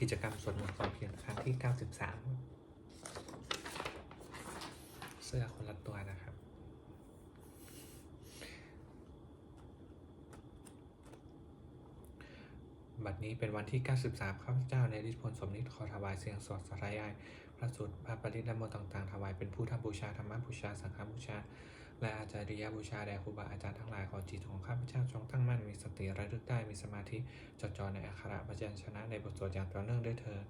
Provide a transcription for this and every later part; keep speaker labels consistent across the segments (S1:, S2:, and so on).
S1: กิจกรรมสวดมนต์ก่อนเพียงครั้งที่ 93 เสื้อคนละตัวนะครับ บัดนี้เป็นวันที่ 93 ข้าพเจ้าในฤทธิพลสมนิตขอถวายเสียงสวดสาธยายพระสูตรพระปริธรรมโมต่างๆ ถวายเป็นผู้ทำบูชาธรรมบูชา สังฆบูชา และอาจาริยบูชาแด่ครูบาอาจารย์ทั้งหลายขอจิตของข้าพเจ้าจงตั้งมั่นมีสติระลึกได้มีสมาธิจดจ่อในอักขระพยัญชนะในบทสวดอย่างต่อเนื่องด้วยเถิด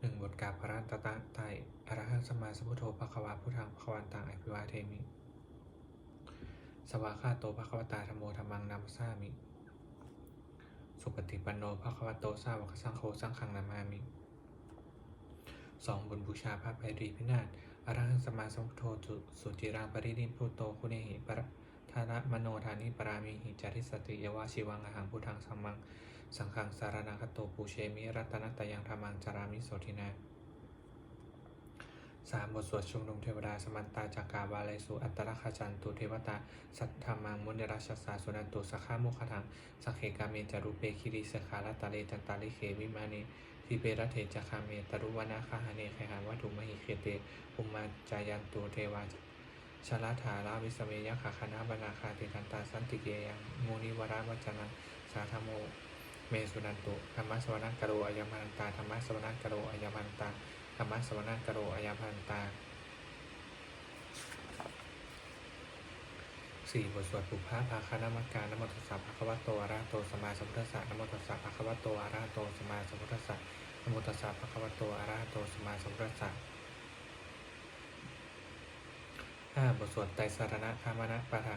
S1: หนึ่งบทกาพระตตะไตอรหังสมมาสพุทโธภควาพุทธังภควันตังอภิวาเทมิ สวากขาโตภควตาธรรมโมธรรมังนัมสามิ สุปฏิปันโนภควโตสาวกสังโฆสังฆังนามามิสองบุญบูชาพระไพรีพินาศ อรหังสมาสัมพุทโธสุจิรังปรินิพุโตคุเนหิปรทาระมโนธานิปรามิหิจาริสติยวาชิวังอาหังพุทธังสัมมัง สังฆังสารนังคโตปูเชมิรัตนตยังธรรมังจารามิโสทินาสามบทสวดชุมนุมเทวดาสมันตาจากกาวาเลสุอัตตลคาจันตุเทวตา สัทธามังมุนเดราชสาสุนันตุสขามุขทังสักเขกาเมจารุเปคิริสขาลตาเลจันตาลิเขวิมานี ทิเบรเทจคาเมตรุวนาคาหาเนไขหาวัตถุมหิเคเตอุมมาจายันตูเทวาชลาถาราวิสเมยขาคณาบนาคาติกันตาสันติเกยังมูนิวราวัจนังสาธโมเมสุนันตุธรรมสวนังกโรอายามันตาธรรมสวนังกโรอายามันตาธรรมสวนังกโรอายามันตา สี่บทสวดปุพพะภาคานามการนโมตัสสะภะคะวะโตอะระหะโตสัมมาสัมพุทธัสสะนโมตัสสะภะคะวะโตอะระหะโตสัมมาสัมพุทธัสสะนโมตัสสะภะคะวะโตอะระหะโตสัมมาสัมพุทธัสสะห้าบทสวดไตรสารณะคามนะปะทะ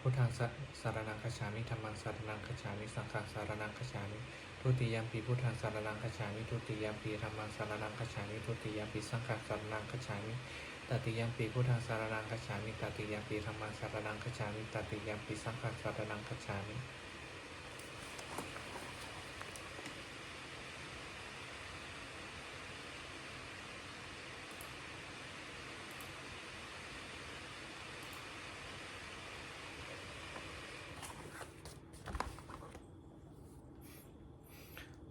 S1: พุทธังสสารนังคจฉามิธรรมังสารนังคจฉามิสังฆังสารนังคจฉามิทุติยมปีพุทธังสารนังคจฉามิทุติยมปีธรรมังสารนังคจฉามิทุติยมปีสังฆังสารนังคจฉามิ ตติยัมปีพุทธังสารนังคจฉามิตติยัมปีธรรมังสารนังคจฉามิตติยัมปีสังฆังสารนังคจฉามิ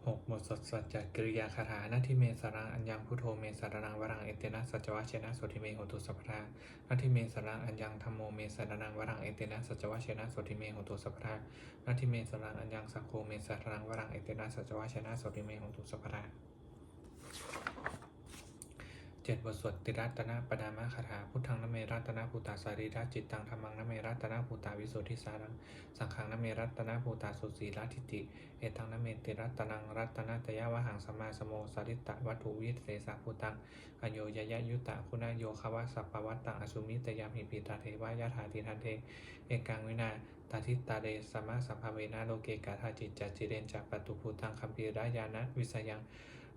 S1: 6มดสดสัจจกริยาคาถานาทิเมสรังอัญญังพุทโธเมสารนังวรังเอเตนะสัจวะเชนะสติเมหตุสัพพานาทิเมสรังอัญญังธรรมโมเมสารนังวรังเอเตนะสัจวะเชนะสติเมหตุสัพพานาทิเมสรังอัญญังสังโฆเมสารนังวรังเอเตนะสัจวะเชนะสติเมหตุสัพพา จ็ดบทสวดติรัตนปนามคาถาพุทธังนเมรัตนภูตาสารีราจิตตังธรรมังนเมรัตนภูตาวิสุทธิสารังสังขังนเมรัตนภูตาสุสีรัทิติ เอตังนเมติรัตนังรัตนตยาวหังสมาสโมสาริตะวัตถุวิเศษภูตังอโยยยะยุตตะคุณโยควะสัปวัตตังอสุมิตยามิปิตาเทวายะถาติทันเท เอกังวินาตาทิตาเดสมาสัพภเวนาโลเกกาธาจิตจัจิเรนจัปตุภูตังคัมภีรายานะวิสยัง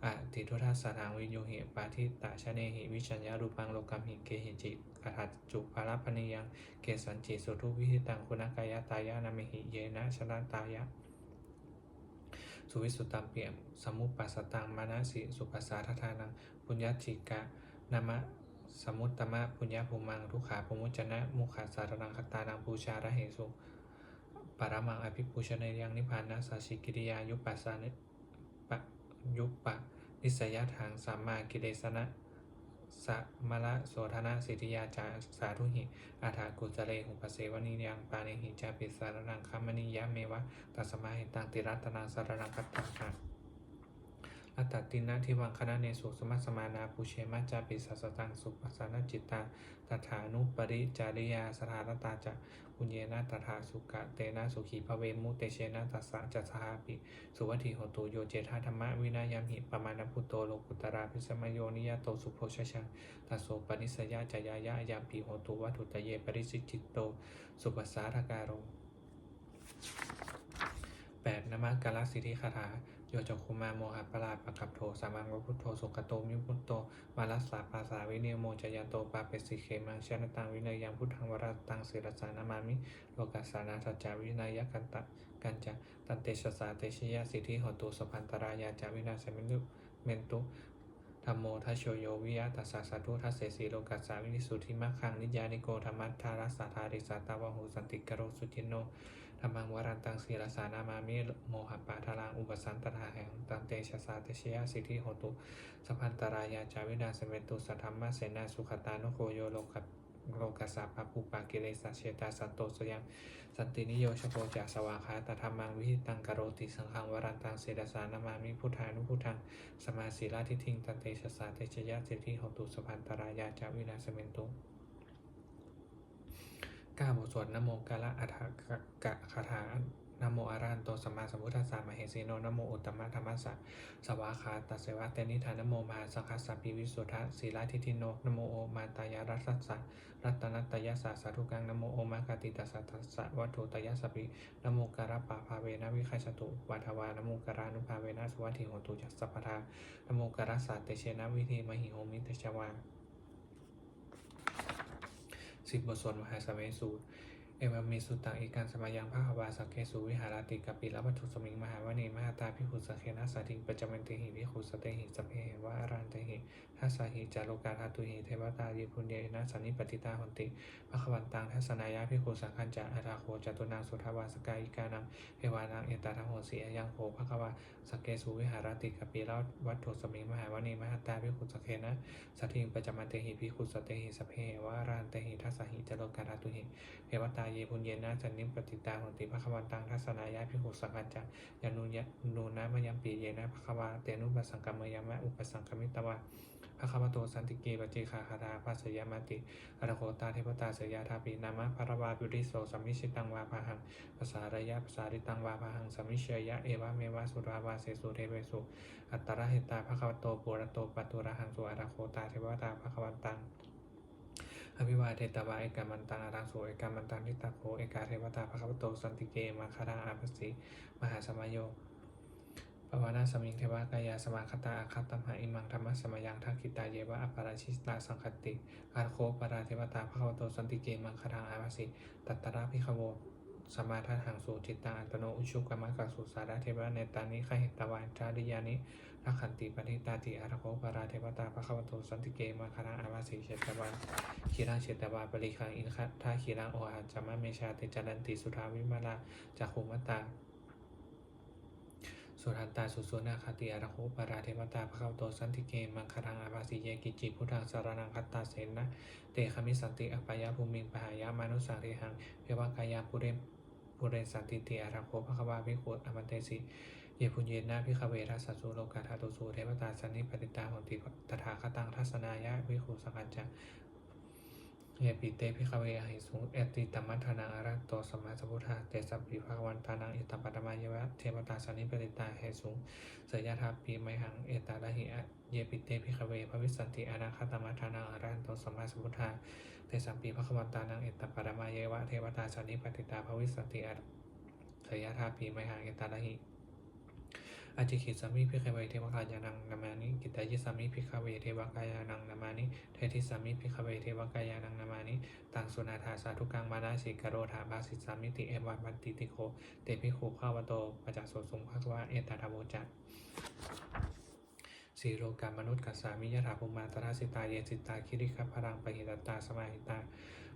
S1: อะติทุทัสสะทังวิญโยหิปาทิตะชะเนหิวิชัญญารูปังโลกัมหิเกหิจิกทัจจุภาลพนิยังเกสันจิสุทุวิหิตังคุณกายตายะนามิหิเยนะชนะตายะสุวิสุตตัมเปียมสมุปปัสสตังมานะสิสุปัสสาทานังปุญญจิกะนามะสมุตตมะปุญญภูมังทุขาภมุจนะมุขาสารนังคตานังปูชาระเหสุปารมังอภิปูชนยังนิพพานะสัชิกิริยายุปปัสสานิปะ ยุปปะนิสยทางสัมมากิเลสนะสัมมละโสธนะสิทธิยาจาสาธุหิอาถากุจเลหุปเสวนิยังปานิหิจาปิสารนังคัมมณียะเมวะตัสมาหิตังติรัตนังสารนังคัตตังคัง อัตตตินะทิวังคณะเนสุสมัสสมานาปุเชมาจาปิสัสสตังสุปัสานจิตตาตถานุปริจาริยาสถานตาจะปุญเยนะตถาสุกะเตนะสุขีภเวมุเตเชนะตัสสะจัสสาปิสุวัติโหตุโยเจธาธรรมะวินายามหิปมาณพุโตโลกุตราพิสมโยนิยโตสุโพชชังตัสโสปนิสยาจายายะยามปีโหตุวัตุตเยปริสิจิตโตสุปัสสาทการโรแปดนมกาลสิทธิคาถา โยจคุมาโมหะปราปะกับโทสามังวพุทโธสุขโตมิพุตโตมาลัสสาปาสาวิเนโมจยันโตปาเปสิเคมังชนะตังวินัยยังพุทธังวรตังศิรสานามามิโลกัสสานาสัจจาวินัยกันตะกันจะตันเตชะสาเตชยาสิทธิหตุสุพันตรายาจาวินาสมิลุเมนตุ ธรรมโมทัชโชโยวิยะตัสสะสัตุทัสเสสีโลกัสสาวินิสุทธิมัคคังนิยานิโกธรรมัทธารัสสาธาริสาตาวหูสันติกโรสุจินโนธรรมังวรันตังศีลสานามามิโมหะปาทารังอุปสันตถาแห่งตังเตชะสาเตชยสิทธิโหตุสัพพันตรายาจาวินาสเวตุสัทธรรมะเสนาสุขตานุโคโยโลกัส โลกัสสะปะปุปากิเลสเชตาสัตโตสยังสันตินิโยชโปจาสวาคาตธรรมังวิตังกโรติสังฆังวรันตังเสดสานามามิพุทธานุพุทธังสมาสีลาทิทิงตันเตชะสาเตชยะสิทธิหตุสพันตรายาจาวินาสเมนตุก้าบทสวดนโมกาละอัฏฐกะคาถา นโมอารันโตสัมมาสัมพุทธัสสะมเหสีโนนโมอุตตมะธรรมสสะสวาคาตัสเสวะเตนิธานโมมาสังคัสสะปิวิสุทธะศีลาทิทิโนนโมโอมาตายารัสสัสสะรัตนัตยสสะสาธุกังนะโมโอมากาติตัสสะตัสสะวัตถุตยสสปินะโมการะปะภาเวนะวิคัยสตุวัฏวานะโมการานุภาเวนะสวัสดิโหตุจัสสะปทานะโมการะสัตเตเชนะวิธีมหิโหมิตชวาสิบบทสวดมหาสมัยสูตร เอวามีสุตังอีการสมายังพระวาสักเกสุวิหารติกัปปิละวัตถุสมิงมหาวณีมหาตาพิขุสเคนะสาธิปัจจมันติหิพิขุสเตหิสพเพวะอารันเตหิทัสสาหิจาโลกาธาตุหิเทวตาเยพุญเยนะสันนิปติตาหนติพระขวันตังทัศนายะพิขุสังคัญจะอาราโคจตุนางสุทวาสกายิกานังเอวานังเอตาทังโหสีอยังโหพระขวาสเกสุวิหารติกัปปิละวัตถุสมิงมหาวณีมหาตาพิขุสเคนะสัทธิปัจจมันเตหิพิขุสเตหิสพเพวะอารันเตหิทัสสาหิจาโลกาธาตุหิเทวตาเยพุญเยนะจันนิมปฏิตาหนติภควันตังทัศนายะพิหุสังกัจจะยานุยะนูนะมยัมปีเยนะภควาเตนุปสังกมยามะอุปสังกมิตวะภควโตสันติเกปจิคาคาราภัสยามาติอรโคตาเทวตาเสยาทาปีนามะภรวาปุริโสสัมมิชิตังวาพาหังภาษาระยะภาษาริตังวาพาหังสัมมิเชยะเอวะเมวะสุราวาเสสุเทเวสุอัตตระเหตตาภควโตปุระโตปัตุระหังสุอรโคตาเทวตาภควันตัง อภิวาเทตวะเอกามันตังอารังโสเอกามันตังทิตาโคเอกาเทวตาภควโตสันติเกมาคาราอาภัสสิมหาสมโยปวานาสมิงเทวกายาสมาคตาอาคัตตมหาอิมังธรรมสมยังทักขิตาเยวะอัปปราชิตาสังคติอาโคปราเทวตาภควโตสันติเกมังคาราอาภัสสิตัตตระพิขโวสมาทัหังสูจิตตังอัตโนอุชุกามกัสสุสาระเทวะเนตานิขหิตวานจาริยานิ รักขันติปณิตาติอาราโคปราเทวตาภควโตสันติเกมังคาราอาภัสสิเชตวาคีรังเชตวาปริคังอินคัตทาคีรังโออาจามะเมชาติจารันติสุทาวิมาลาจักขุมตตาสุทันตาสุสุนาคติอารโคปาราเทวตาภะคะวะโตสันติเกมังคารังอาภาสิเยกิจิพุทธังสารนังคัตตาเสนะเตคมิสันติอปายาภูมิงปหายามานุสังเรหังเทวกายาปุเรมปุเรสันติติอารโคภะควาวิโกตอมันเตสิ เยพุญเยนะพิขเวทัสสะสุโลกาธาตุสุเทวตาสันนิปติตาหนติตถาคตังทัศนายะวิโคสังกัจจเยปิเตพิคเวหิสุงเอติตัมมัทนาอารัตโตสมมาสพุทธาเตสัพพิภาวันตานังอิตัมปัตมายวะเทวตาสันนิปติตาเหสุงเสยยะทาปีไมหังเอตาลหิเยปิเตพิคเวภวิสันติอนาคตมัทนังอารัตโตสมมาสพุทธาเตสัพพิภาวันตานังอิตัมปัตมายวะเทวตาสันนิปติตาภวิสันติอะเสยยะทาปีไมหังเอตาลหิ อาจิขิสามิพิคเวเทวกายานังนามานิกิตายิสามิพิคเวเทวกายานังนามานิเทติสามิพิคเวเทวกายานังนามานิตังสุนาธาสาธุกังมานาสิกโรธาบาสิสามิติเอวับันติติโคเตปิโคข้าวโตปจักโสสุงภควาเอตตาโวจักสีโรกามนุษย์กัสสามิยถาภูมาตราสิตาเยสิตาคิริคพรังปหิตตาสมาหิตา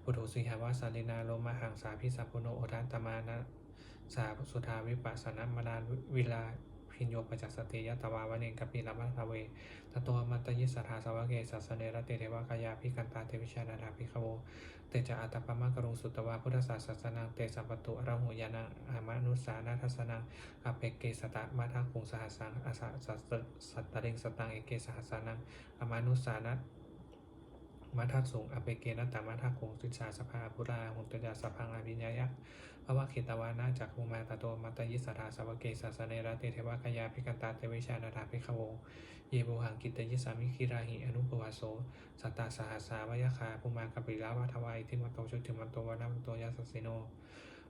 S1: ปุถุสิหาวาสาลินาโลมาหังสาพิสัพพุโนโอทันตมานะสาสุทาวิปัสสนามนาวิลา พินโยปจักสติยตวาวเนกัปปิลมัทเวตัวมัตยิสธาสวะเกสัสเนรติเทวกายาพิกันตาเทวิชานาดาภิกขโวเตจะอัตปมะกรุงสุตวาพุทธศาสสนังเตสัมปตุอรหุยานังอามานุสานาทัสนังอเปกเกสตะมาทังคุงสหัสสังอาสาสัสสัตตริงสตังเอเกสหัสสานังอามานุสานะ มาทัสสุงอเปเกนัตตามาทัคุงสิสาสภาพุราหุตยาสพังอภิญญายะภวะเขตวานาจากภูมาตโตมัตยิสถาสวเกสัสเนรติเทวกายาพิกันตาเทวิชานาถาภิกขโวเยโบหังกิตยิสามิคิราหิอนุปวาโสสัตตาสหัสสาวยคาภูมากัปปิลาวาทวายทิมตโตชุติมันโตวนามันโตยัสสิโน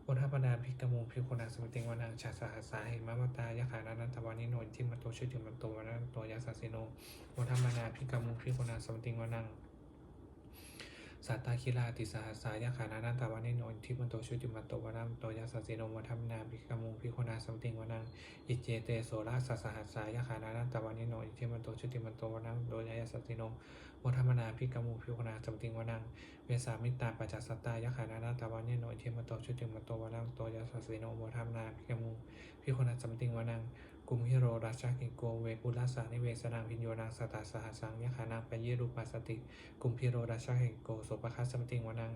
S1: พุทธปนาภิกมุงภิกขุนังสมติงวานังชาสหัสสาหิมะมตายะขานานันทวานิโนทิมตโตชุติมันโตวนามันโตยัสสิโนพุทธมนาภิกมุงภิกขุนังสมติงวนัง สัตตาคิลาติสหัสสายาขานานันตวานิโนทิมันโตชุติมันโตวนามันโตยัสสิโนวัฒมนาภิกมุงภิกขุนาสัมติงวนังอิเจเตโสราสสหัสสายขานานัตตวานิโนอิเทมันโตชุติมันโตวนังโดยาสัสติโนโมทัมนาพิกามูพิวนาสัมติงวนังเวสามิตาปัจจสตตายขานานัตตวานิโนอิเทมันโตชุติมันโตวนังโตยาสัสติโนโมทัมนาพิกามูพิวนาสัมติงวนัง กุมฮิโรราชากิโกเวปุลาสานิเวสนังพิญโยนังสตาสหสังยะขานังปเยรูปัสติกุมพิโรราชากิโกโสปคัสสมติงวนัง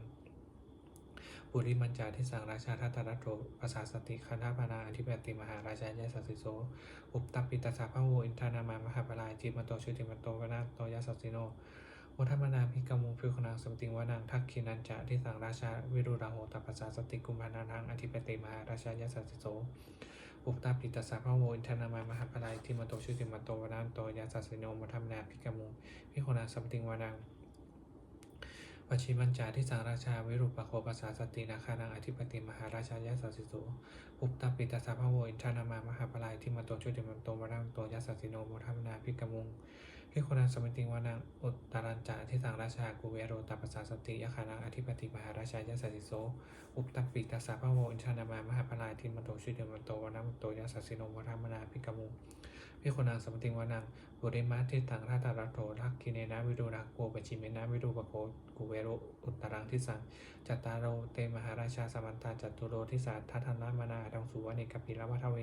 S1: ปุริมัญจาทิสังราชาทัตรัตโตภาษาสติคันธปนาอธิปติมหาราชายาสัสสิโส อุปตัปปิตสสะพะโวอินทานามามหาปลายจิมโตชุติมโตวนาโตยาสัสสิโนวัฒมนาพิกามุพิวคนังสมติงวานังทักขินันจะทิสังราชาวิรุราโหตปัสสาสติกุมภานานังอธิปติมหาราชายาสัสสิโส อุปตาปิตสสะพะโวอินทนามามหาปลายจิมันโตชุติมาโตวนาโตยาสัสสิโนวัฒมนาพิกมุพิโคนังสมติงวานังวชิมัญจาที่สังราชาวิรุปโคปัสสาสตินาคานังอธิปติมหาราชายาสัสสิสอุปตาปิตาสาภโวอินทานามามหาปลายที่มาโตชุติมาโตวรังโตยาสัสสิโนโมทัมนาพิกมุง พิโคนังสมิติงวานังอุตตรัญจาที่สังราชากุเวโรตปัปสาสติยคานังอธิปติมหาราชายาสัสสิโสอุปตักปิตาสาภโวอินชานามามหาปลายทินมโตชุติมันโตวนัมโตยาสัสสิโนโมทัมนาพิกมุ พิโคนังสมติงวานังบุริมาทิตังราตารัตโตทักกิเนนะวิดูรักโกปจิเมนะวิดูปโคกุเวโรอุตรังทิสังจัตตารโรเตมหาราชาสมันตาจัตุโรทิสาทัทนามานาดังสุวรรณิกปิลวัทเว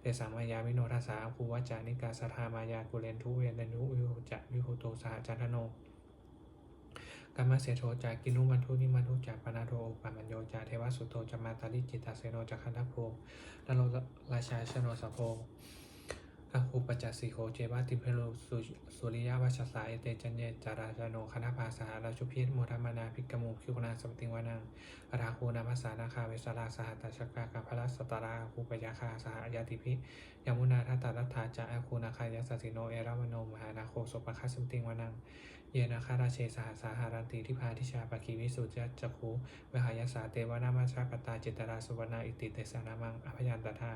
S1: เตสังมายาวิโนทัสสาภูวัจานิกาสทามายากุเลนทุเวนนุวิโหจะวิโหโตสหจันทโนกรรมเสโทจากกินุมันทุนิมันทุจากปนาโทปามัญโยจาเทวสุโตจามาตาลิจิตาเสโนจักขันธโพนโรราชาชโนสะโพ กัคูปจัสสิโคเจวาติเพโลสุสริยวัชสาเอเตจันเยจาราจโนคณภาสาราชุพิษโมทัมนาภิกมุคิวนาสมติงวานังราคูนามัสสานาคาเวสราสหัตชกากัพระสตาราคูปยาคาสหายาติพิยมุนาทัตตารัตถาจาอาคูนาคายาสสิโนเอรามโนมหานาโคสปะคัสมติงวานังเยนาคาราเชสหสาหารันติทิพาทิชาปกีวิสุทธิจักขูเวหายาสาเตวนามาชาปตาจิตราสุวรรณาอิติเตสนามังอภยันตถา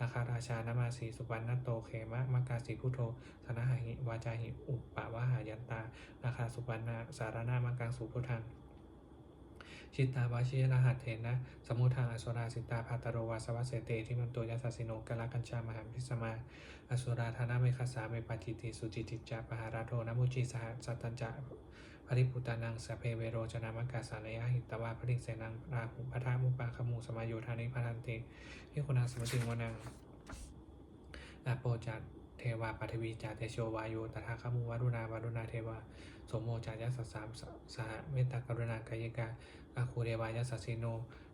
S1: นาคาราชานามาสีสุวรรณโตเขมะมากาสีพุทโธธนหหิวาจาหิอุปปะวะหายันตานาคาสุวรรณาสารนามังกังสุพุทธังชิตตาวาชิรหัสเถนะ สมุทางอสุราสิตาภาตโรวาสวัสเสเตที่มันตัวยาสสิโนกะลกัญชามหาพิสมา อสุราธานาเมคสาเมปจิติสุจิติจาปหาราโทนมุจิสหสัตตัญจะปริปุตานังสเพเวโรจนามกาสานยะหิตวาปริเสนังราหุพัทธามุปาคมูสมาโยธานิพันเตที่คุณาสมติงวนัง นาโปจัตเทวาปัทวีจาเตโชวายโยตถาคมุวารุณาวารุณาเทวาสมโมจายัสสามสหเมตตากรุณากายกาอาคูเรวายัสสสิโน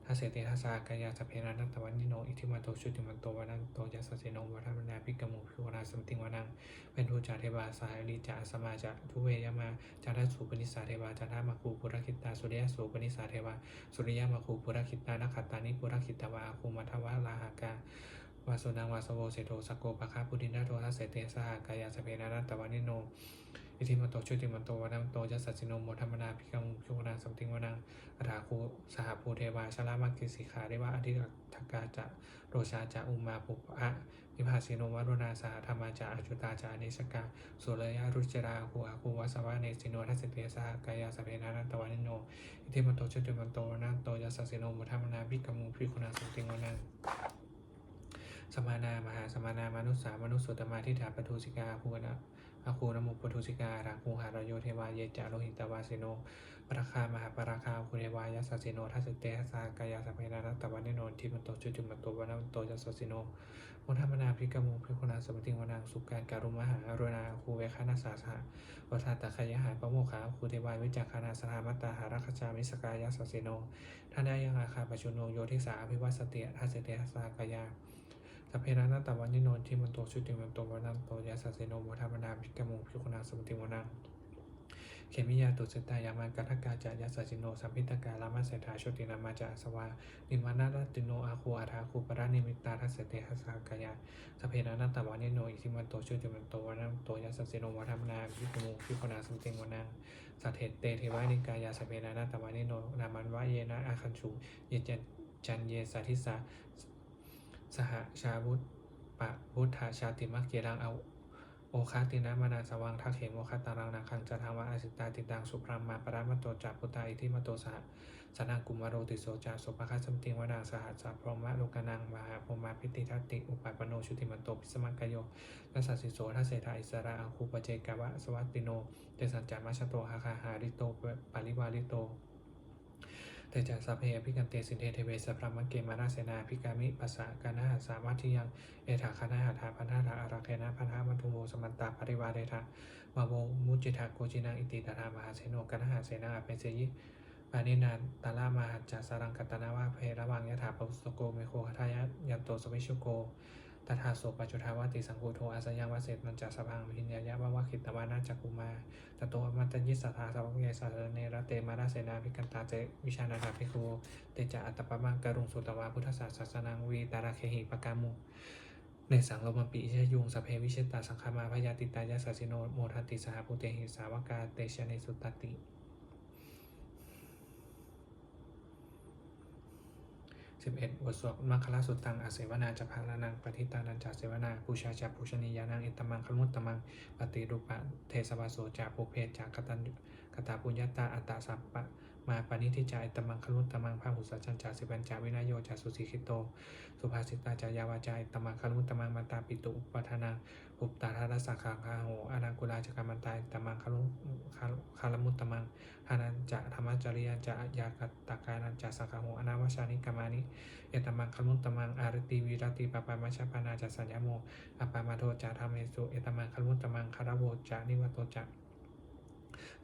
S1: ทัสเสติทัสสากายาสเพนานัตตวันนิโน อิทิมาโตชุติมันโตวานันโตยัสสสิโนวัฒมนาภิกมุพิวนาสัมติงวานังเป็นทูจาเทวาสหลีจาสมาจะทุเวยมาจาทัสุปนิสาเทวาจาทามาคูปุรคิตาสุริยสุปนิสาเทวาสุริยมาคูปุรคิตานักขตานิปุรคิตาวาอาคูมัทวะลาหากา วาสุนังวาสโวเสโทสกโกปะคาปุดินาโททัสเสเตสหกายาสเพนานัตตวานิโน อิทิมโตชุติมันโตวานังโตยัสสสิโนโมธรรมนาภิกมุชุวนาสัมติงวานังอัฏฐาคูสหภูเทวาชลามากิสิขาเรวะอธิทกาจะโรชาจะอุมาปุปะวิภาสิโนวารุณาสาธรรมาจะอจุตาจะอเนสกาสุรยารุจราคูอาคูวาสวะเนสิโนทัสเตสหกายาสเพนานัตตวานิโน อิทิมโตชุติมันโตวานังโตยัสสสิโนโมธรรมนาภิกมุภิกขุนาสัมติงวานัง สมานามหาสมานามนุษสามนุษสุตมาทิฏฐาปทุสิกาภูนะอาคูนมุปทุสิการาคูหารโยเทวาเยจาโลหิตวาสิโนปราคามหาปราคาคุเรวายัสสิโนทัสเตทัสากายาสัพเพนานัตตวันนิโนทิมันโตจุจุมันโตวานันโตยัสสิโนมุธรรมนาภิกมุภิกุณาสมติงวนังสุการการุมหาอรุณาคูเวคานาสาสหวัฏตะขยหาปโมขาคูเทวาวิจักขานาสหามัตตาหารัคจามิสกายัสสสิโนท่านได้ยังอาคาปชุโนโยทิสาอภิวัสเตทัสเตทัสากายา สัพเพนานัตตวันนิโนที่มันโตชุติมันโตวันนันโตยาสเสโนโมธรรมนาภิกมุพิคุณาสมุติวนังเขมิยาตุสตายามากัทกาจายาสสิโนสัมพิตกาลามาเสถาชตินามาจาสวานิมานารัติโนอาคูอาทาคูปรานิมิตาทัสเสตหัสากายาสเพนานัตตวันนิโนอิทิมันโตชุติมันโตวันนันโตยาสสเสโนโมธรรมนาภิกมุพิคุณาสมุติวนังสัทเทเตเทวานิกายาสเพนานัตตวันนิโนนามันวะเยนะอาคันชูเยจันจันเยสาธิสา สหชาวุธปะพุทธาชาติมักเกรังเอาโอคาตินะมานาสวังทักเหมโอคาตารังนาคังจะทาวะอสิตาติตังสุพรามมาปรามตโตจาพุตตาอิทิมโตสหสนังกุมารโรติโสจาสุภคัสมติงวนาสหัสสะพรหมะโลกานังมหาพรหมาพิติทัตติอุปปโนชุติมันโตพิสมังกโยนัสสสิโสทัสเสธาอิสระอังคูปเจกวะสวัตติโนเตสัญจามัชโตหาคาหาริโตปาริวาริโต เตจาสัพเพอภิกันเตสินเทเทเวสพรหมเกมาราเสนาภิกามิปัสสะกานาหัสสามัทิยัง เอถาคณาหัตถาพันธาถาอาราเคนะพันธามัทุโมสมันตาปริวาเดทาวาโวมุจิทาโกจินังอิติตถามหาเสโนกนาหาเสนาอเป็นเสยิปานินานตาลามาหัจจาสรังกัตนาวาเพระวังยะถาปุสโกเมโคคทายะยันโตสวิชุโก ตถาโสปัจจุทาวติสังโฆโทอาสยังวาเสตมันจาสพังพิญญายะวะวะคิตวานาจักุมาตโตมัตยิสสทธาสวังเยสาสเนระเตมาราเสนาภิกันตาเจวิชานาถาภิกขุเตจาอัตตปะมังกรุงสุตวาพุทธศาสสนังวีตาราเคหิปกามุในสังลมปีเชยุงสเพวิเชตตาสังคามาพยาติตายาสสิโนโมทัติสหภูเตหิสาวกาเตชะเนสุตติ สิบเอ็ดบทสวดมัคคลสุตตังอาเสวนาจะพาลานังปฏิตานันจาเสวนาปูชาจะปูชนียานังอิตมังขมุตตมังปฏิรูปะเทสวาโสจาปุเพจากกตันกตาปุญญาตาอัตตาสัพปะ มาปานิทิจาอิตมังขมุตตมังพาหุสจันจาสิบัญจาวินายโยจาสุสิคิโต สุภาษิตาจายาวาจาอิตมังคารุตตมังมันตาปิตุอุปทานาอุปตาทารสังขาคาโหอนังกุลาจกรรมันตาอิตมังคารุคารมุตตมังหานันจะธรรมจริยันจะยากตากานันจะสังขาโหอนาวชานิกามานิเอตมังคารุตตมังอารติวิรติปปามัชฌปานาจะสัญญโมอปามาโทจะธรรมเมสุเอตมังคารุตตมังคารโวจะนิวัตโตจะ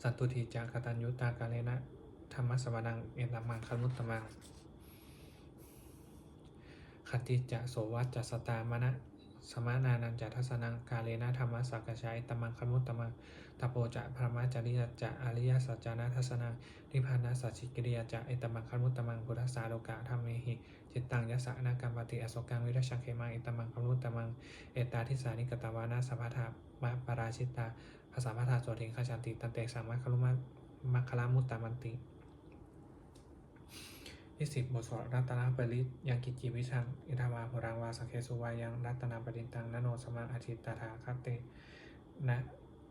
S1: สัตตุทีจากตัญยุตากาเลนะ ธรรมสวนังเอตมังคารุตตมังคติจะโสวัจจะสตามณะสมานานันจะทัศนังกาเลนะธรรมะสักกชัยตมังคมุตตมังตโปจะพระมจริยจะอริยสัจจานาทัศนังนิพพานาสัจจิกิริยจะเอตมังคมุตตมังพุทธสาโลกะธรรมเมหิจิตตังยสะนากรรมปฏิอโศกังวิรัชังเขมังเอตมังคมุตตมังเอตตาทิสานิกตวานาสัพพะทามะปราชิตาภาษาพระธาสวดถิงขจันติตันเตสังมัคคลุมะมัคคลามุตตมันติ ที่สิบบทสวดรัตนปริตยังกิจจิวิชังอิทามาหุรังวาสเคสุวายังรัตนปริตังนโนสมาอาทิตตาถาคตเตนะ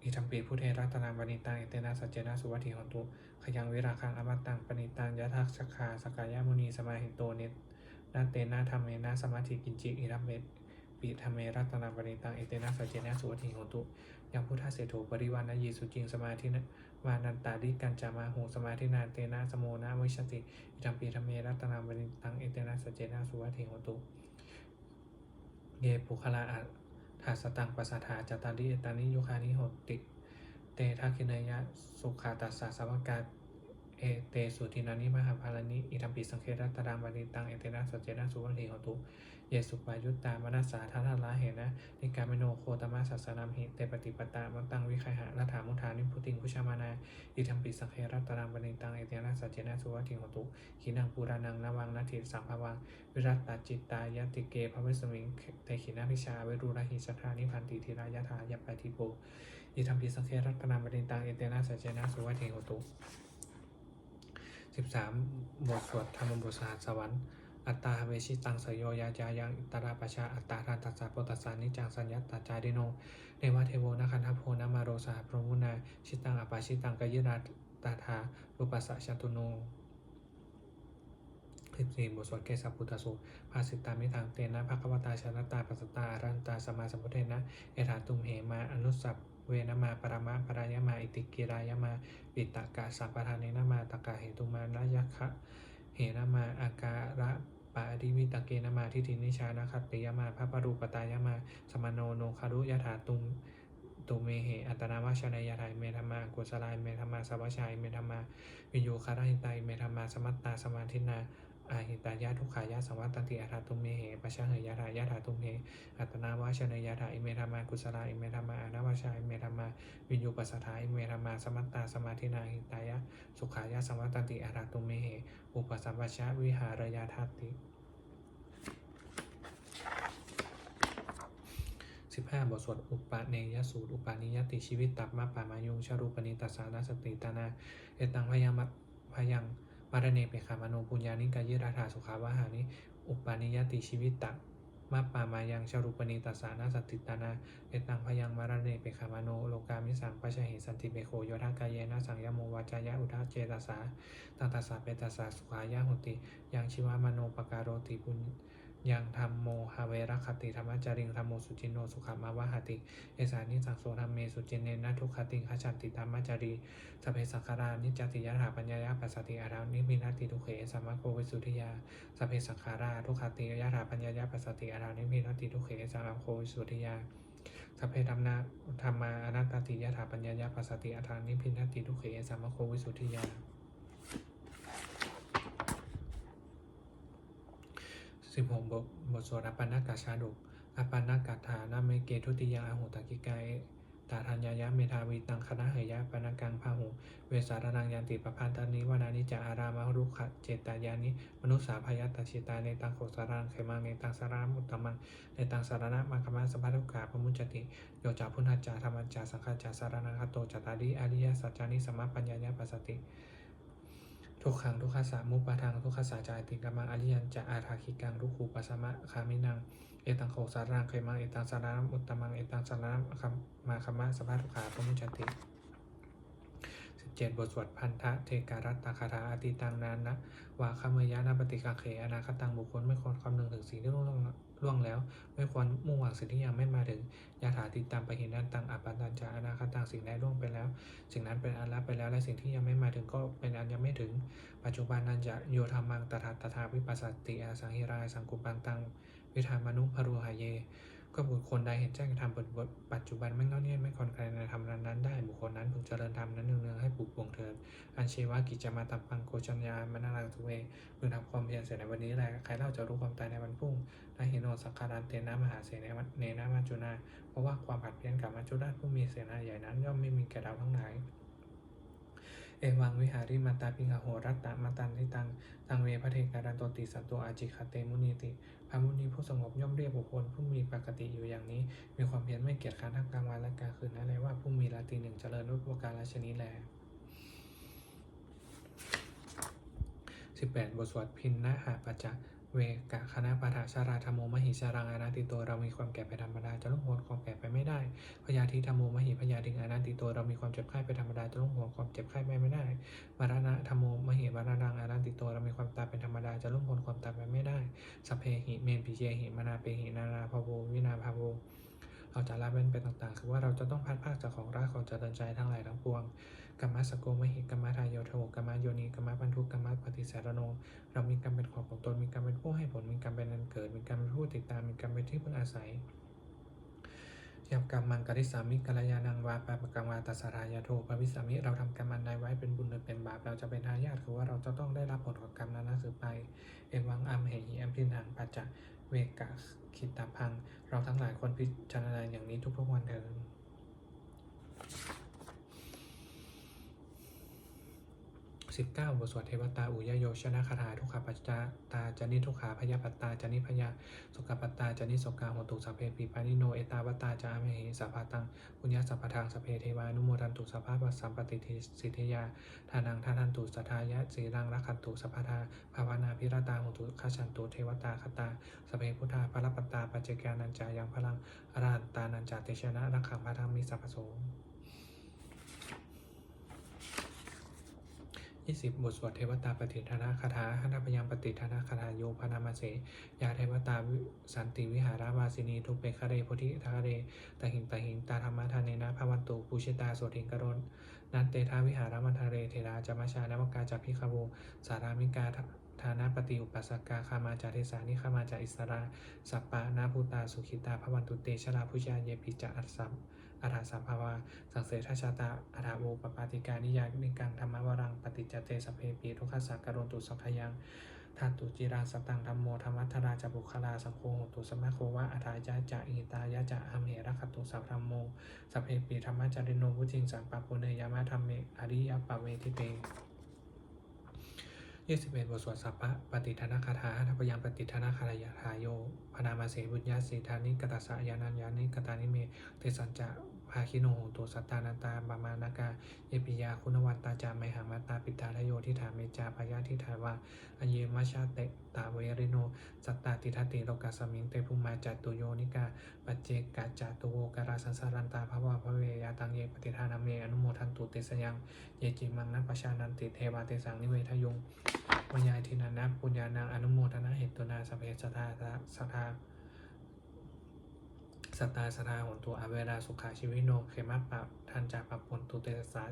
S1: อิทัมปีพุทเทรัตนาปณิตังเอเตนะสัจเจนะสุวัติหนตุขยังวิราคังอมตังปณิตังยะทักษคาสกายามุนีสมาหิโตเนตนาเตนะธรรมเมนะสมาธิกินจิอิรัมเม ปิธรรมเมรัตนาปณิตังเอเตนะสัจเจนะสุวัติหนตุยังพุทธเสโถปริวานายีสุจิงสมาธินะวานันตาดิกันจามาหูสมาธินาเตนะสโมนะวิชติอิทัมปีธรรมเมรัตนาวนิตังเอเตนะสจเจนะสุวัติโหตุเยปุคลาอัฏฐาสตังปัสสถาจตาริเอตานิยุคานิโหติ เตทักขินายะสุขาตัสสะสาวกา เอเตสุทินานิมหาภาลานิอิทัมปีสังเครัตตารามวนิตังเอเตนะสัจเจนะสุวัติโหตุเยสุปายุตตามนัสสาทัทลาเหนะนิการมโนโคตมะสัสสนามหิเตปฏิปตามันตังวิคัยหะรัฐามุทานิพุติงคุชามานาอิทัมปิสังเครัตตารามณิตัง เอเตนะสัจเจนะสุวัติโหตุขีนังปูรานังนวังนาทิสังภวังวิรัตตาจิตตายติเกภเวสมิงเตขินาพิชาเวรุราหิสัทธานิพันติธิรายะถายปฏิโปอิทัมปิสังเครัตตารามณิตัง เอเตนะสัจเจนะสุวัติหตุ สิบสามบทสวดธรรมบทสหัสวรรค์ อัตตาเวชิตังสยโยยาจายังอิตราปชาอัตตาทันตัสสะปตัสสานิจังสัญญัตตาจาริโน เนวะเทโวนะคันทโพนะมาโรสหพรหมุนา ชิตังอปาชิตังกยิราตาธารูปัสสะชตุโนสิบสี่บทสวดเกสัพุทธสูตรภาสิตามิทางเตนะภควตาชนะตาปัสตาอรันตาสมาสัมพุทเทนะ เอถาตุมเหมา อนุสัพ เวนะมาปรมะปรายมาอิติกิรายมาปิตกะสัพพทานินะมาตกะเหตุมานะยะคะเหนะมาอาการะปาริวิตเกนะมาทิฏฐินิชานะคัตติยมาพระปรูปตายมา สมโนโนคารุยถาตุม ตุเมเหอัตนาวชนายาไทยเมธมากุศลายเมธมาสวัชัยเมธมาวิญโยคาราหิตายเมธมาสมัตตาสมาธินาอาหิตายาทุกขายาสังวัตตติอัฏฐตุมเมเหปะชเหยาถายาถาตุมเหอัตนาวชนายาไทยเมธมากุศลายเมธมาอนาวชัยเมธมาวิญโยปัสสทายเมธมาสมัตตาสมาธินาหิตายะสุขายาสังวัตตติอัฏฐตุมเมเหอุปสัมปชะวิหารยาทัตติ สิบห้าบทสวดอุปาเนยสูตร อุปาณิยติชีวิตตับมาปามายุงชารูปนิตัสสานาสติตานา เอตังพยังมัพยังมารเนเปขามโนปุญญานิกายราธาสุขาวหานิอุปาณิยติชีวิตตับมาปามายังชารูปณีตัสสานาสติตานา เอตังพยังมารเนเปขามโนโลกามิสังปะชะเหสันติเบโคโยธากายยนะสังยโมวาจายะอุทาเจตสาตังตสสะเปตสสะสุขายะหุติ ยังชิวามโนปการโรติปุญ ยังธรรมโมหาเวรคติธรรมจาริงธรรมโมสุจินโนสุขามาวะหติ เอสานิสังโสธรรมเมสุจินเนนะทุกขติงขจันติธรรมจารีสเพสังขารานิจติยถาปัญญายาปัสสติอารานิพินาติทุเขสัมมาโควิสุทธิยาสเพสังขาราทุกขติยถาปัญญายาปัสสติอารานิพินาติทุเขสัมมาโควิสุทธิยาสัพเพธรรมนาธรรมาอนัตติยถาปัญญายาปัสสติอารานิพินาติทุเขสัมมาโควิสุทธิยา สิบหกบทบทสวดอปันนากาชาดกอปันนากาธานาเมเกทุติยาอาหุตกิกายตาธัญญายะเมธาวีตังคณะเหยะปนากังพาหุ เวสารนังยันติปพันตานิวานานิจาอารามารุขะเจตายานิ มนุสสาพยัตตชิตาในตังโขสารังเขมังในตังสารามุตตมังในตังสารณะมังคมาสภัทุกาปมุจติโยจาพุทธจาธรรมจาสังฆจาสารนังคโตจตาริอริยสัจจานิสมมปัญญายะปัสสติ ทุกขังทุกขสามุปาทางทุกขสาจายติกามังอริยันจะอาทาคิกังทุกขูปัสมะคามินังเอตังโขสารังเคมังเอตังสารามอุตตมังเอตังสารามคัมมาคัมมะสภาทุกขาปมุจติสิบเจ็ดบทสวดพันธะเทการัตตาคาถาอติตังนานนะวาคามยานาปฏิกาเขอนาคตังบุคคลไม่ควรคำนึงถึงสิ่งที่ล่วง ล่วงแล้ว ไม่ควรมุ่งหวังสิ่งที่ยังไม่มาถึงยาถาติดตามไปเห็นนันตังอัปปันตันจาอนาคตังสิ่งใดล่วงไปแล้ว สิ่งนั้นเป็นอันละไปแล้วและสิ่งที่ยังไม่มาถึงก็เป็นอันยังไม่ถึง ปัจจุบันนันจะโยธรรมังตถาตถาวิปัสสติอาสังหิรายสังกุปันตังวิธามานุพรูหายเย ก็บุคคลใดเห็นแจ้งธรรมปัจจุบันไม่งอเนียนไม่คอนใครในธรรมนั้นได้ บุคคลนั้นพึงเจริญธรรมนั้นเนืองๆให้ปลูกปวงเถิดอันเชวากิจจะมาตัมปังโกจัญญามนารังทุเวพึงทำความเพียรเสร็จในวันนี้แหละใครเล่าจะรู้ความตายในวันพรุ่งนาหิโนสักการันเตนะมหาเสนเนนะมัจจุนาเพราะว่าความผัดเพี้ยนกับมัจจุราชผู้มีเสนาใหญ่นั้นย่อมไม่มีแก่เราทั้งหลาย วังวิหาริมาตาพิงหโหรัตตมาตันทิตัง ตังเวพระเทการันตติสัตตัวอาจิคเตมุนีติ พระมุนีผู้สงบย่อมเรียกบุคคลผู้มีปกติอยู่อย่างนี้ มีความเพียรไม่เกียจคร้านทั้งกลางวันและกลางคืนนั้นเลยว่าผู้มีราตรีหนึ่งเจริญด้วยประการราชนี้แลสิบแปดบทสวดพินนะหาปัจจ เวกะคณะปะทะชาราธรรมโมมหิชารังอนันติโตเรามีความแก่ไปธรรมดาจะล่วงพ้นความแก่ไปไม่ได้พยาธิธรรมโมมหิพยาธิงอนันติโตเรามีความเจ็บไข้ไปธรรมดาจะล่วงพ้นความเจ็บไข้ไปไม่ได้มรณะธรรมโมมหิมรณังอนันติโตเรามีความตายเป็นธรรมดาจะล่วงพ้นความตายไปไม่ได้สเพหิเมนปิเยหิมนาเปหินาราภโววินาภโวเราจะละเว้นไปต่างๆ คือว่าเราจะต้องพัดภาคจากของรักของเจริญใจทั้งหลายทั้งปวง กัมมะสโกมหิกัมมะทายโยโวกัมมะโยนีกัมมะพันธุกัมมะปฏิสารโน เรามีกรรมเป็นของของตน มีกรรมเป็นผู้ให้ผล มีกรรมเป็นอันเกิด มีกรรมเป็นผู้ติดตาม มีกรรมเป็นที่พึ่งอาศัยยับกรรมมังกริสามิกัลยานังวาปะปะกังวาตัสารายาโทภวิสามิเราทำกรรมอันใดไว้เป็นบุญหรือเป็นบาป เราจะเป็นทายาทคือว่าเราจะต้องได้รับผลของกรรมนั้นสืบไป เอวังอัมเหหิอัมพินังปัจจะเวกะคิตาพัง เราทั้งหลายควรพิจารณาอย่างนี้ทุกๆวันเถิด สิบเก้าบทสวดเทวตาอุยโยชนะคาถาทุกขปัจจาตาจานิทุกขาพยาปัตตาจานิพยาสุขปัตตาจานิสกาหตุสัพเพปิปานิโนเอตาวตตาจาอเมหิสัพพตังปุญญาสัพพทางสัพเพเทวานุโมทันตุสัพพะสัมปติทิสิทธิยาทานังทานันตุสัทธายะสีรังรักขันตุสัพพทาภาวนาพิรตาหตุขชันตุเทวตาคตาสัพเพพุทธาพระปัตตาปัจเจกานันจายังพลังอรันตานันจาเตชนะรักขังพระธรรมมิสัพพโส ยี่สิบบทสวดเทวตาปฏิทานาคาถาหันพยังปฏิทานาคาถาโยพนามาเสยาเทวตาสันติวิหาราวาสินีทุเปคะเรโพธิทาเรตหิงตหิงตาธรรมทานเนนะภวันตุปูชิตาโสถิงกรณนันเตทาวิหารมันทาเรเทราจามาชานวกาจัพิคาโวสารามิกาฐานะปฏิอุปัสสกาคามาจาเทสานิคามาจาอิสราสัปปะนาภูตาสุขิตาภวันตุเตชลาพุชาเยปิจาอัสสัม อาถาสัมภาวา สังเสทชาตาอาถาโวปปาติกานิยานิกังธรรมวรัง ปฏิจจเตสเพปีทุกขสักการนตุสัพยังทัตตุจิราสตังธรรมโมธรรมัทราจบุคลาสังโฆตุสมะโควะอาถายาจะอิตายาจะอัมเหระคตุสัพธรรมโมสัพเพปีธรรมจาริโนวุจิงสังปะปุเนยามะธรรมเมอริยปะเวทิเปยี่สิบเอ็ดบทสวดสัพพะปฏิทานาคาถาทัพยังปฏิทานาคารยาทายโยพนามาเสบุญญาสีธานิกตัสสะยานัญญานิกตานิเมเตสัญจะ พาคิโนโหตุสัตตานาตาบามานากาเยปิยาคุณวันตาจาไมหังมัตาปิตาทโยทิฐาเมจาพยาทิฐาวาอเยมัชชาเตตาเวริโนสัตตาติทัติโลกัสมิงเตภูมาจัตุโยนิกาปัจเจกาจัตุโวการาสันสารันตาภวะพระเวยาตังเยปฏิทานาเมอนุโมทันตุเตสยังเยจิมังนัปชานันติเทวาเตสังนิเวทยุงวิญญาทินานะปุญญานังอนุโมทนาเหตุนาสเพสทาสทา สตตาสทาหนตัวอเวราสุขาชีวิโนเขมัปะทันจาปะปนตุเตสา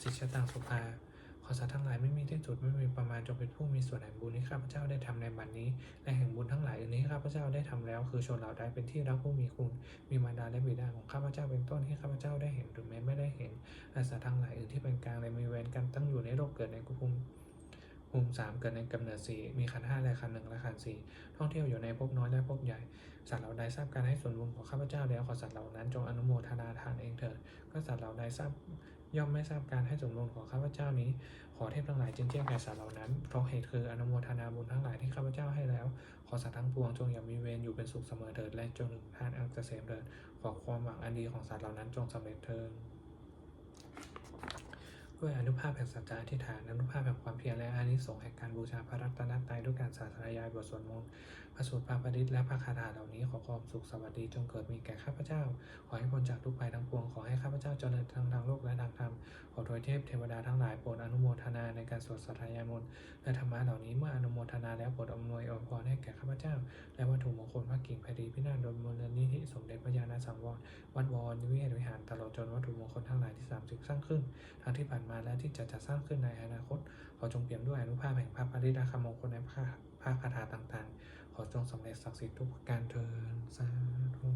S1: สิชตังสุภาขอสัตว์ทั้งหลายไม่มีที่สุดไม่มีประมาณจงเป็นผู้มีส่วนแห่งบุญที่ข้าพเจ้าได้ทำในบัดนนี้ และแห่งบุญทั้งหลายอื่นนี้ข้าพเจ้าได้ทำแล้ว คือชนเหล่าใดเป็นที่รักผู้มีคุณ มีมารดาและบิดาของข้าพเจ้าเป็นต้นที่ข้าพเจ้าได้เห็นหรือแม้ไม่ได้เห็นและสัตว์ทั้งหลายอื่นที่เป็นกลางและมีเวรกันตั้งอยู่ในโลกเกิดในภูมิ ภูมิสามเกิดในกำเนิดสี่มีขันห้าและขันหนึ่งและขันสี่ท่องเที่ยวอยู่ในภพน้อยและภพใหญ่ สัตว์เหล่าใดทราบการให้ส่วนบุญของข้าพเจ้าแล้วขอสัตว์เหล่านั้นจงอนุโมทนาทานเองเถิด ก็สัตว์เหล่าใดทราบย่อมไม่ทราบการให้ส่วนบุญของข้าพเจ้านี้ ขอเทพทั้งหลายจึงแจ้งแก่สัตว์เหล่านั้น เพราะเหตุคืออนุโมทนาบุญทั้งหลายที่ข้าพเจ้าให้แล้ว ขอสัตว์ทั้งปวงจงอย่ามีเวรอยู่เป็นสุขเสมอเถิด และจงถึงทานอันเกษมเถิด ขอความหวังอันดีของสัตว์เหล่านั้นจงสำเร็จเถิด ด้วยอนุภาพแห่งสัจจะอธิษฐานอนุภาพแห่งความเพียรและอานิสงส์แห่งการบูชาพระรัตนตรัยด้วยการสาธยายบทสวดมนต์พระสูตรพระปริตและพระคาถาเหล่านี้ขอความสุขสวัสดีจงเกิดมีแก่ข้าพเจ้า ขอให้พ้นจากทุกภัยทั้งปวงขอให้ข้าพเจ้าเจริญทั้งทางโลกและทางธรรมขอโดยเทพเทวดาทั้งหลายโปรดอนุโมทนาในการสวดสัทธยายมนต์และธรรมะเหล่านี้เมื่ออนุโมทนาแล้วโปรดอำนวยอวยพรให้แก่ข้าพเจ้า และวัตถุมงคลพระกิ่งแผ่นดินพินาศโดยมูลนิธิสมเด็จพระญาณสังวรวัดวรนิเวศวิหารตลอดจนวัตถุมงคลทั้งหลายที่สามสิบสร้างขึ้นทั้งที่ผ่านมาและที่จะจะสร้างขึ้นในอนาคต ขอจงเปี่ยมด้วยอนุภาพแห่งพระปริดาคำมงคลในพระพระคาถาต่างๆ ขอจงสำเร็จศักดิ์สิทธิ์ทุกประการเทินสาธุ